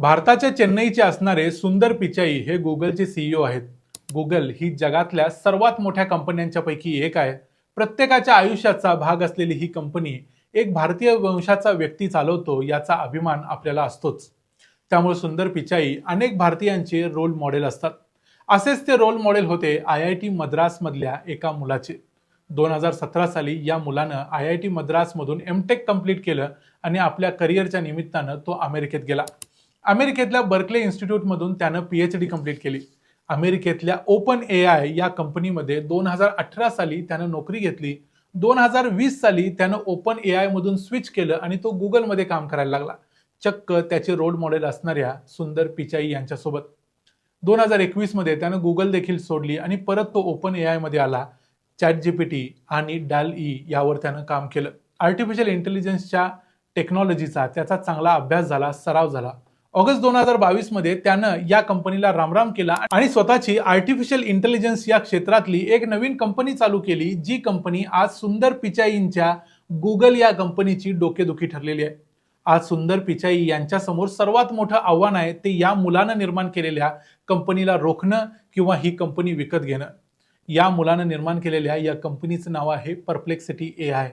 भारताच्या चेन्नईचे असणारे सुंदर पिचाई हे गुगलचे सीईओ आहेत. गुगल ही जगातल्या सर्वात मोठ्या कंपन्यांच्या पैकी एक आहे. प्रत्येकाच्या आयुष्याचा भाग असलेली ही कंपनी एक भारतीय वंशाचा व्यक्ती चालवतो याचा अभिमान आपल्याला असतोच. त्यामुळे सुंदर पिचाई अनेक भारतीयांचे रोल मॉडेल असतात. असेच ते रोल मॉडेल होते आय आय टी मद्रासमधल्या एका मुलाचे. दोन हजार सतरा साली या मुलानं आय आय टी मद्रासमधून एम टेक कंप्लीट केलं आणि आपल्या करिअरच्या निमित्तानं तो अमेरिकेत गेला. अमेरिकेतल्या बर्कले इन्स्टिट्यूटमधून त्यानं पी एच डी कंप्लीट केली. अमेरिकेतल्या ओपन ए आय या कंपनीमध्ये दोन हजार अठरा साली त्यानं नोकरी घेतली. दोन हजार वीस साली त्यानं ओपन ए आयमधून स्विच केलं आणि तो गुगलमध्ये काम करायला लागला. चक्क त्याचे रोल मॉडेल असणाऱ्या सुंदर पिचाई यांच्यासोबत. दोन हजार एकवीसमध्ये त्यानं गुगल देखील सोडली आणि परत तो ओपन ए आयमध्ये आला. चॅट जीपीटी आणि डॅल ई यावर त्यानं काम केलं. आर्टिफिशियल इंटेलिजन्सच्या टेक्नॉलॉजीचा त्याचा चांगला अभ्यास झाला सराव झाला. ऑगस्ट दोन हजार बावीसमध्ये त्यानं या कंपनीला रामराम केला आणि स्वतःची आर्टिफिशियल इंटेलिजन्स या क्षेत्रातली एक नवीन कंपनी चालू केली जी कंपनी आज सुंदर पिचाईंच्या गुगल या कंपनीची डोकेदुखी ठरलेली आहे. आज सुंदर पिचाई यांच्या समोर सर्वात मोठं आव्हान आहे ते या मुलानं निर्माण केलेल्या कंपनीला रोखणं किंवा ही कंपनी विकत घेणं. या मुलानं निर्माण केलेल्या या कंपनीचं नाव आहे परप्लेक्सिटी ए आय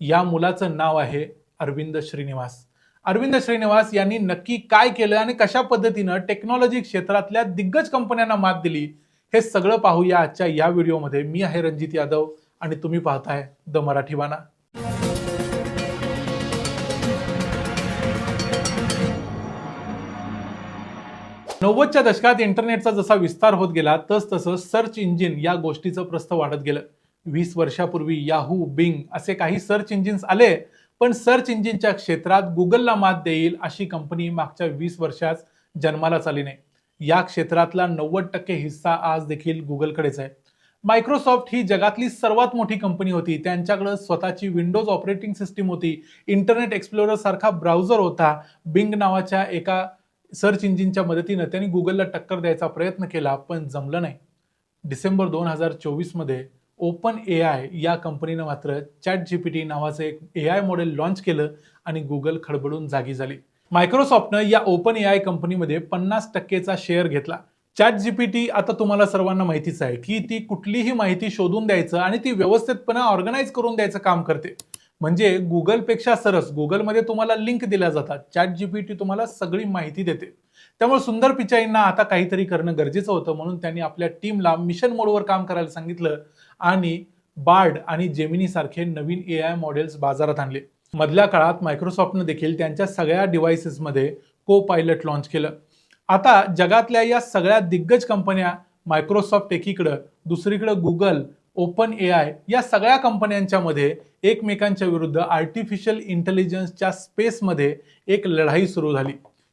या मुलाचं नाव आहे अरविंद श्रीनिवास. अरविंद श्रीनिवास यांनी नक्की काय केलं आणि कशा पद्धतीनं टेक्नॉलॉजी क्षेत्रातल्या दिग्गज कंपन्यांना मात दिली हे सगळं पाहूया आजच्या या व्हिडिओमध्ये. मी आहे रणजित यादव आणि तुम्ही पाहताय द मराठी वाना नव्वदच्या दशकात इंटरनेटचा जसा विस्तार होत गेला तस तसं सर्च इंजिन या गोष्टीचं प्रस्थ वाढत गेलं. वीस वर्षापूर्वी याहू बिंग असे काही सर्च इंजिन्स आले पण सर्च इंजिनच्या क्षेत्रात गुगलला मात देईल अशी कंपनी मागच्या वीस वर्षात जन्माला आली नाही. या क्षेत्रातला नव्वद टक्के हिस्सा आज देखील गुगलकडेच आहे. मायक्रोसॉफ्ट ही जगातली सर्वात मोठी कंपनी होती. त्यांच्याकडे स्वतःची विंडोज ऑपरेटिंग सिस्टीम होती. इंटरनेट एक्सप्लोरर सारखा ब्राउझर होता. बिंग नावाच्या एका सर्च इंजिनच्या मदतीनं त्यांनी गुगलला टक्कर द्यायचा प्रयत्न केला पण जमलं नाही. डिसेंबर दोन हजार चोवीसमध्ये ओपन ए आय या कंपनीनं मात्र चॅट जी पी टी नावाचं एक ए आय मॉडेल लॉन्च केलं आणि गुगल खडबडून जागी झाली. मायक्रोसॉफ्टनं या ओपन ए आय कंपनीमध्ये पन्नास टक्केचा शेअर घेतला. चॅट जी पी टी आता तुम्हाला सर्वांना माहितीच आहे. की ती कुठलीही माहिती शोधून द्यायचं आणि ती व्यवस्थितपणे ऑर्गनाईज करून द्यायचं काम करते. म्हणजे गुगलपेक्षा सरस गुगलमध्ये तुम्हाला लिंक दिल्या जातात. चॅट जी पी टी तुम्हाला सगळी माहिती देते. त्यामुळे सुंदर पिचाईंना आता काहीतरी करणं गरजेचं होतं म्हणून त्यांनी आपल्या टीमला मिशन मोडवर काम करायला सांगितलं. आणि बार्ड आणि जेमिनी सारखे नवीन ए आय मॉडेल्स बाजारात आणले. मधल्या काळात मायक्रोसॉफ्टनं देखील त्यांच्या सगळ्या डिव्हायसेसमध्ये को पायलट लॉन्च केलं. आता जगातल्या या सगळ्या दिग्गज कंपन्या मायक्रोसॉफ्ट एकीकडं दुसरीकडं गुगल ओपन ए आय या सगळ्या कंपन्यांच्या मध्ये एकमेकांच्या विरुद्ध आर्टिफिशियल इंटेलिजन्सच्या स्पेसमध्ये एक लढाई सुरू झाली.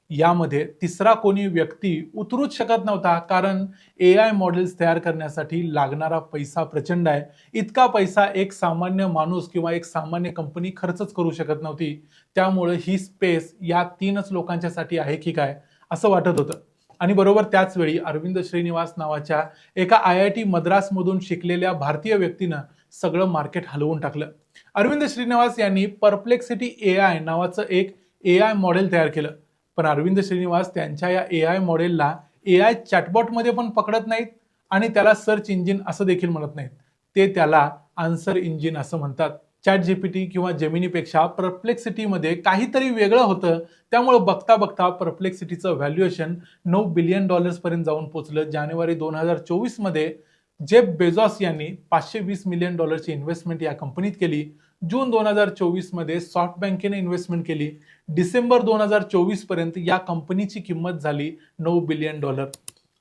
यामध्ये तिसरा कोणी व्यक्ती उतरूच शकत नव्हता कारण ए आय मॉडेल्स तयार करण्यासाठी लागणारा पैसा प्रचंड आहे. इतका पैसा एक सामान्य माणूस किंवा एक सामान्य कंपनी खर्चच करू शकत नव्हती. त्यामुळे ही स्पेस या तीनच लोकांच्यासाठी आहे की काय असं वाटत होतं. आणि बरोबर त्याच वेळी अरविंद श्रीनिवास नावाच्या एका आय आय टी मद्रासमधून शिकलेल्या भारतीय व्यक्तीनं सगळं मार्केट हलवून टाकलं. अरविंद श्रीनिवास यांनी परप्लेक्सिटी ए आय नावाचं एक ए आय मॉडेल तयार केलं. पण अरविंद श्रीनिवास त्यांच्या या ए आय मॉडेलला ए आय चॅटबॉटमध्ये पण पकडत नाहीत आणि त्याला सर्च इंजिन असं देखील म्हणत नाहीत. ते त्याला आन्सर इंजिन असं म्हणतात. चॅट जीपीटी किंवा जेमिनीपेक्षा परप्लेक्सिटीमध्ये काहीतरी वेगळं होतं. त्यामुळे बघता बघता परप्लेक्सिटीचं व्हॅल्युएशन नऊ बिलियन डॉलर्सपर्यंत जाऊन पोचलं. जानेवारी दोन हजार चोवीसमध्ये जेफ बेझॉस यांनी पाचशे वीस मिलियन डॉलरची इन्व्हेस्टमेंट या कंपनीत केली. जून दोन हजार चोवीसमध्ये सॉफ्ट बँकेने इन्व्हेस्टमेंट केली. डिसेंबर दोन हजार चोवीसपर्यंत या कंपनीची किंमत झाली नऊ बिलियन डॉलर.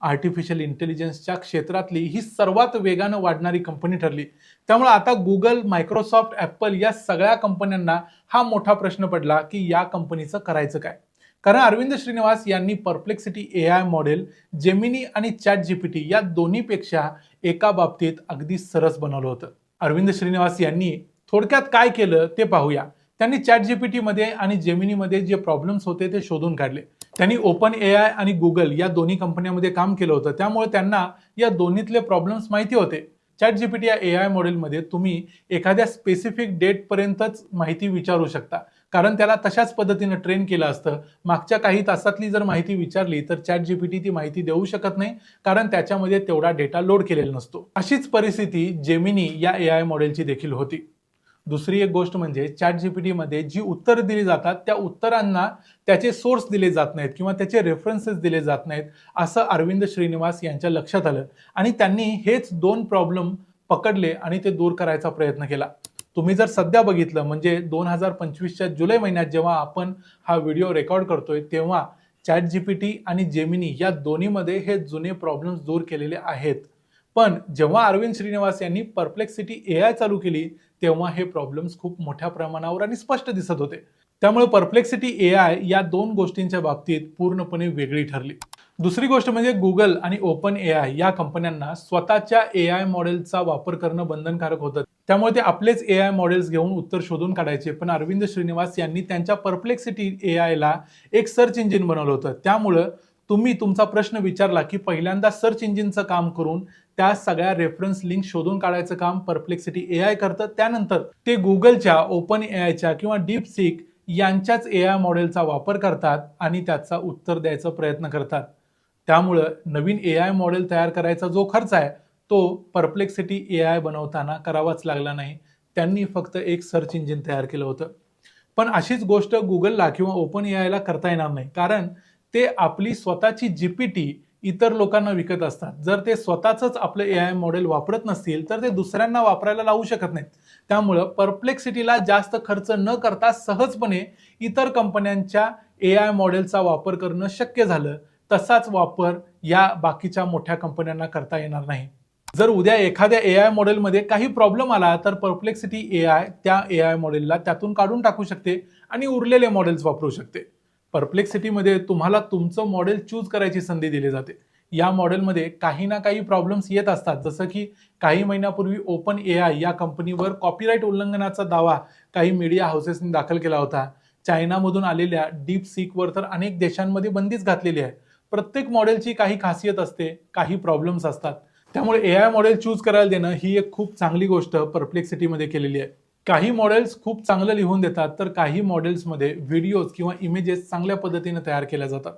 आर्टिफिशियल इंटेलिजन्सच्या क्षेत्रातली ही सर्वात वेगानं वाढणारी कंपनी ठरली. त्यामुळे आता गुगल मायक्रोसॉफ्ट ॲपल या सगळ्या कंपन्यांना हा मोठा प्रश्न पडला की या कंपनीचं करायचं काय? कारण अरविंद श्रीनिवास यांनी Perplexity A I model Gemini आणि चॅट जीपीटी या दोन्हीपेक्षा एका बाबतीत अगदी सरस बनवलं होतं. अरविंद श्रीनिवास यांनी थोडक्यात काय केलं ते पाहूया. त्यांनी चॅट जीपीटीमध्ये आणि जेमिनीमध्ये जे प्रॉब्लेम्स होते ते शोधून काढले. त्यांनी ओपन ए आय आणि गुगल या दोन्ही कंपन्यांमध्ये काम केलं होतं. त्यामुळे त्यांना या दोन्हीतले प्रॉब्लेम्स माहिती होते. चॅट जीपीटी या ए आय मॉडेलमध्ये तुम्ही एखाद्या स्पेसिफिक डेटपर्यंतच माहिती विचारू शकता. कारण त्याला तशाच पद्धतीनं ट्रेन केलं असतं. मागच्या काही तासातली जर माहिती विचारली तर चॅट जीपीटी ती माहिती देऊ शकत नाही कारण त्याच्यामध्ये तेवढा डेटा लोड केलेला नसतो. अशीच परिस्थिती जेमिनी या ए आय मॉडेलची देखील होती. दुसरी एक गोष्ट म्हणजे चॅट जीपीटीमध्ये जी उत्तर दिली जातात त्या उत्तरांना त्याचे सोर्स दिले जात नाहीत किंवा त्याचे रेफरन्सेस दिले जात नाहीत असं अरविंद श्रीनिवास यांच्या लक्षात आलं. आणि त्यांनी हेच दोन प्रॉब्लेम पकडले आणि ते दूर करायचा प्रयत्न केला. तुम्ही जर सध्या बघितलं म्हणजे दोन हजार पंचवीसच्या जुलै महिन्यात जेव्हा आपण हा व्हिडिओ रेकॉर्ड करतोय तेव्हा चॅट जीपीटी आणि जेमिनी या दोन्हीमध्ये हे जुने प्रॉब्लेम्स दूर केलेले आहेत. पण जेव्हा अरविंद श्रीनिवास यांनी परप्लेक्सिटी ए आय चालू केली तेव्हा हे प्रॉब्लेम्स खूप मोठ्या प्रमाणावर आणि स्पष्ट दिसत होते. त्यामुळे परप्लेक्सिटी ए आय या दोन गोष्टींच्या बाबतीत पूर्णपणे वेगळी ठरली. दुसरी गोष्ट म्हणजे गुगल आणि ओपन ए आय या कंपन्यांना स्वतःच्या ए आय मॉडेलचा वापर करणं बंधनकारक होतं. त्यामुळे ते आपलेच ए आय मॉडेल्स घेऊन उत्तर शोधून काढायचे. पण अरविंद श्रीनिवास यांनी त्यांच्या परप्लेक्सिटी ए आयला एक सर्च इंजिन बनवलं होतं. त्यामुळं तुम्ही तुमचा प्रश्न विचारला की पहिल्यांदा सर्च इंजिनचं काम करून त्या सगळ्या रेफरन्स लिंक शोधून काढायचं काम परप्लेक्सिटी ए आय करतं. त्यानंतर ते गुगलच्या ओपन ए आयच्या किंवा डीप सीक यांच्याच ए आय मॉडेलचा वापर करतात आणि त्याचा उत्तर द्यायचा प्रयत्न करतात. त्यामुळं नवीन ए आय मॉडेल तयार करायचा जो खर्च आहे तो परप्लेक्सिटी ए आय बनवताना करावाच लागला नाही. त्यांनी फक्त एक सर्च इंजिन तयार केलं होतं. पण अशीच गोष्ट गुगलला किंवा ओपन ए आयला करता येणार नाही. कारण ते आपली स्वतःची जीपीटी इतर लोकांना विकत असतात. जर ते स्वतःच आपलं ए आय मॉडेल वापरत नसतील तर ते दुसऱ्यांना वापरायला लावू शकत नाहीत. त्यामुळं परप्लेक्सिटीला जास्त खर्च न करता सहजपणे इतर कंपन्यांच्या ए आय मॉडेलचा वापर करणं शक्य झालं. तसाच वापर या बाकीच्या मोठ्या कंपन्यांना करता येणार नाही. जर उद्या एखाद्या ए आय मॉडेलमध्ये काही प्रॉब्लेम आला तर परप्लेक्सिटी ए आय त्या ए आय मॉडेलला त्यातून काढून टाकू शकते आणि उरलेले मॉडेल्स वापरू शकते. परप्लेक्सिटीमध्ये तुम्हाला तुमचं मॉडेल चूज करायची संधी दिली जाते. या मॉडेलमध्ये काही ना काही प्रॉब्लेम्स येत असतात. जसं की काही महिन्यापूर्वी ओपन ए आय या कंपनीवर कॉपीराईट उल्लंघनाचा दावा काही मीडिया हाऊसेसनी दाखल केला होता. चायनामधून आलेल्या डीप सीकवर तर अनेक देशांमध्ये बंदीच घातलेली आहे. प्रत्येक मॉडेलची काही खासियत असते काही प्रॉब्लेम्स असतात. त्यामुळे ए आय मॉडेल चूज करायला देणं ही एक खूप चांगली गोष्ट परप्लेक्सिटीमध्ये केलेली आहे. काही मॉडेल्स खूप चांगलं लिहून देतात तर काही मॉडेल्समध्ये व्हिडिओज किंवा इमेजेस चांगल्या पद्धतीने तयार केल्या जातात.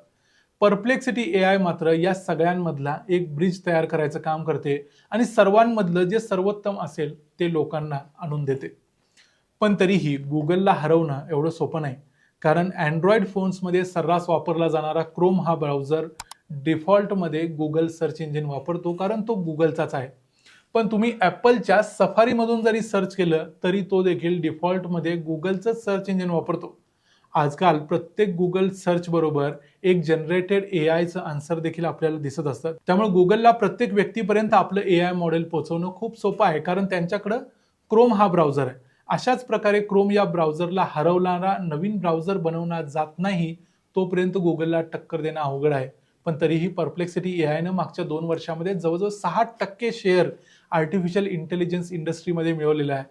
परप्लेक्सिटी ए आय मात्र या सगळ्यांमधला एक ब्रिज तयार करायचं काम करते आणि सर्वांमधलं जे सर्वोत्तम असेल ते लोकांना आणून देते. पण तरीही गुगलला हरवणं एवढं सोपं नाही. कारण अँड्रॉइड फोन्समध्ये सर्रास वापरला जाणारा क्रोम हा ब्राउझर डिफॉल्टमध्ये गुगल सर्च इंजिन वापरतो कारण तो गुगलचाच आहे. पण तुम्ही ॲपलच्या सफारीमधून जरी सर्च केलं तरी तो देखील डिफॉल्टमध्ये गुगलचंच सर्च इंजिन वापरतो. आजकाल प्रत्येक गुगल सर्च बरोबर एक जनरेटेड ए आयचं आन्सर देखील आपल्याला दिसत असतं त्यामुळे गुगलला प्रत्येक व्यक्तीपर्यंत आपलं ए आय मॉडेल पोहोचवणं खूप सोपं आहे कारण त्यांच्याकडं क्रोम हा ब्राउझर आहे. अशाच प्रकारे क्रोम या ब्राउझरला हरवणारा नवीन ब्राउझर बनवला जात नाही तोपर्यंत गुगलला टक्कर देणं अवघड आहे. पण तरीही परप्लेक्सिटी ए आयनं मागच्या दोन वर्षामध्ये जवळजवळ सहा टक्के शेअर आर्टिफिशियल इंटेलिजन्स इंडस्ट्रीमध्ये मिळवलेला आहे.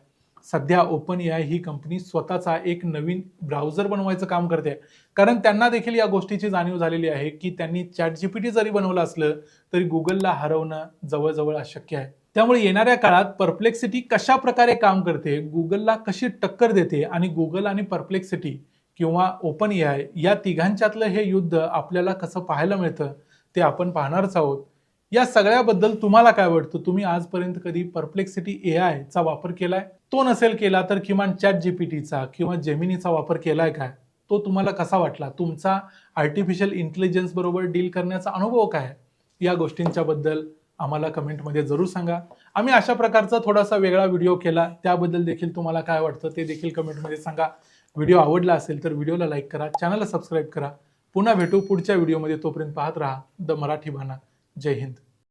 सध्या ओपन ए आय ही कंपनी स्वतःचा एक नवीन ब्राउझर बनवायचं काम करते. कारण त्यांना देखील या गोष्टीची जाणीव झालेली आहे की त्यांनी चॅट जीपीटी जरी बनवलं असलं तरी गुगलला हरवणं जवळजवळ अशक्य आहे. त्यामुळे येणाऱ्या काळात परप्लेक्सिटी कशा प्रकारे काम करते गुगलला कशी टक्कर देते आणि गुगल आणि परप्लेक्सिटी किंवा ओपन ए आय या तिघांच्यातलं हे युद्ध आपल्याला कसं पाहायला मिळतं ते आपण पाहणारच आहोत. या सगळ्याबद्दल तुम्हाला काय वाटतं? तुम्ही आजपर्यंत कधी परप्लेक्सिटी ए आयचा वापर केलाय? तो नसेल केला तर किमान चॅट जीपीटीचा किंवा जेमिनीचा वापर केलाय काय? तो तुम्हाला कसा वाटला? तुमचा आर्टिफिशियल इंटेलिजन्स बरोबर डील करण्याचा अनुभव काय? या गोष्टींच्या बद्दल आम्हाला कमेंटमध्ये जरूर सांगा. आम्ही अशा प्रकारचा थोडासा वेगळा व्हिडिओ केला. त्याबद्दल देखील तुम्हाला काय वाटतं ते देखील कमेंटमध्ये सांगा. व्हिडिओ आवडला असेल तर व्हिडिओला लाईक करा. चॅनलला सबस्क्राईब करा. पुन्हा भेटू पुढच्या व्हिडिओमध्ये तोपर्यंत पाहत राहा. द मराठी भाना. जय हिंद.